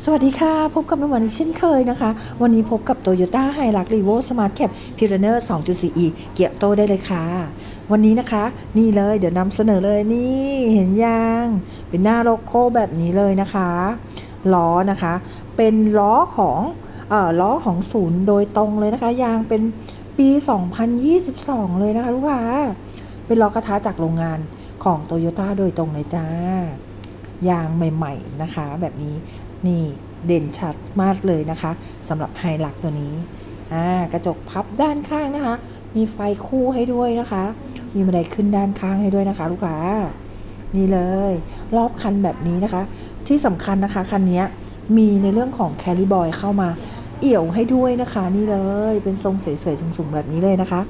สวัสดีค่ะ พบกับน้ำหวานเช่นเคยนะคะ วันนี้พบกับ Toyota h i l u x r e v o Smart Cap p i r a n e r 2.4e เกียร์โตได้เลยค่ะ วันนี้นะคะ นี่เลยเดี๋ยวนำเสนอเลยนี่เห็นยัง เป็นหน้าโลโก้แบบนี้เลยนะคะล้อนะคะ เป็นล้อของเอ่อล้อของศูนย์โดยตรงเลยนะคะ ยางเป็นปี 2022 เลยนะคะลูกค้าเป็นล้อกระทะจากโรงงานของ Toyota โดยตรงเลยจ้า ยางใหม่ ๆนะคะ แบบนี้นี่เด่นชัดมากเลยนะคะสำหรับไฮลักตัวนี้กระจกพับด้านข้างนะคะ มีไฟคู่ให้ด้วยนะคะ มีบันไดขึ้นด้านข้างให้ด้วยนะคะ ลูกค้า นี่เลย รอบคันแบบนี้นะคะ ที่สำคัญนะคะคันนี้มีในเรื่องของแคริบอยเข้ามาเอี่ยวให้ด้วยนะคะ นี่เลยเป็นทรงสวยๆสูงๆแบบนี้เลยนะคะ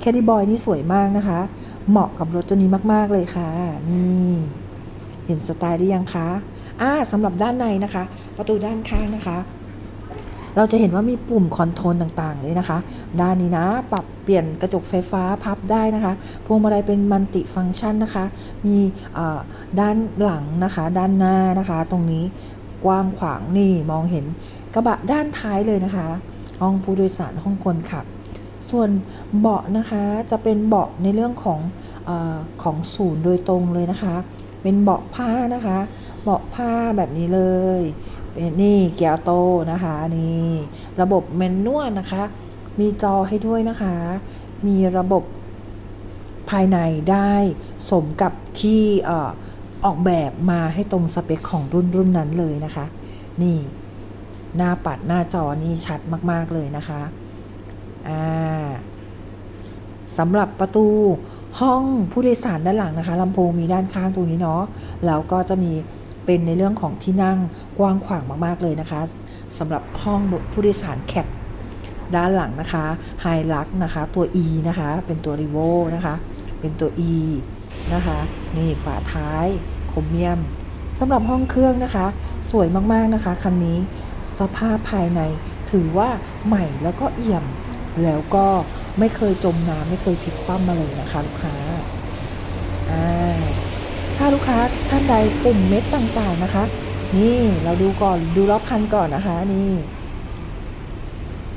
แคดดี้บอยนี่สวยมากนะคะ เหมาะกับรถตัวนี้มากๆเลยค่ะ นี่ เห็นสไตล์ได้ยังคะอ่าสำหรับด้านในนะคะ ประตูด้านข้างนะคะ เราจะเห็นว่ามีปุ่มคอนโทรลต่างๆเลยนะคะ ด้านนี้นะ ปรับเปลี่ยนกระจกไฟฟ้าพับได้นะคะ พวงมาลัยเป็นมัลติฟังก์ชันนะคะ มีด้านหลังนะคะ ด้านหน้านะคะ ตรงนี้กว้างขวางนี่มองเห็นกระบะด้านท้ายเลยนะคะ ห้องผู้โดยสารห้องคนขับ ส่วนเบาะนะคะจะเป็นเบาะในเรื่องของอของศูนย์โดยตรงเลยนะคะ เป็นเบาะผ้านะคะ เบาะผ้าแบบนี้เลยเป็นนี่เกียร์โตนะคะนี่ระบบแมนนวลนะคะ มีจอให้ด้วยนะคะ มีระบบภายในได้สมกับที่ออออกแบบมาให้ตรงสเปคของรุ่นรุ่นนั้นเลยนะคะ นี่หน้าปัดหน้าจอนี่ชัดมาก ๆ เลยนะคะ อ่าสำหรับประตู ห้องผู้โดยสารด้านหลังนะคะลำโพงมีด้านข้างตรงนี้เนาะแล้วก็จะมีเป็นในเรื่องของที่นั่งกว้างขวางมาก ๆ เลยนะคะสำหรับห้องผู้โดยสารแคปด้านหลังนะคะไฮลักนะคะ ตัว E นะคะ เป็นตัวรีโวนะคะ เป็นตัว E นะคะ นี่ฝาท้ายโครเมียมสำหรับห้องเครื่องนะคะ สวยมาก ๆ นะคะ คันนี้ สภาพภายในถือว่าใหม่แล้วก็เอี่ยม แล้วก็ ไม่เคยจมน้ำไม่เคยพลิกคว่ำมาเลยนะคะลูกค้าถ้าลูกค้าท่านใดปุ่มเม็ดต่างๆนะคะ นี่เราดูก่อนดูรอบคันก่อนนะคะนี่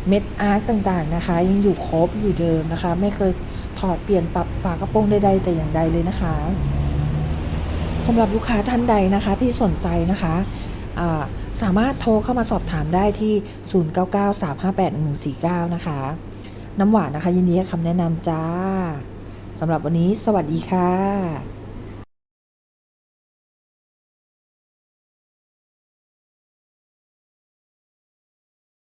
เม็ดอาร์ตต่างๆนะคะ ยังอยู่ครบอยู่เดิมนะคะ ไม่เคยถอดเปลี่ยนปรับฝากระโปรงใดๆแต่อย่างใดเลยนะคะสำหรับลูกค้าท่านใดนะคะที่สนใจนะคะสามารถโทรเข้ามาสอบถามได้ที่ 0993581149 นะคะ น้ำหวานนะคะ ยินดีให้คำแนะนำจ้าสำหรับวันนี้สวัสดีค่ะ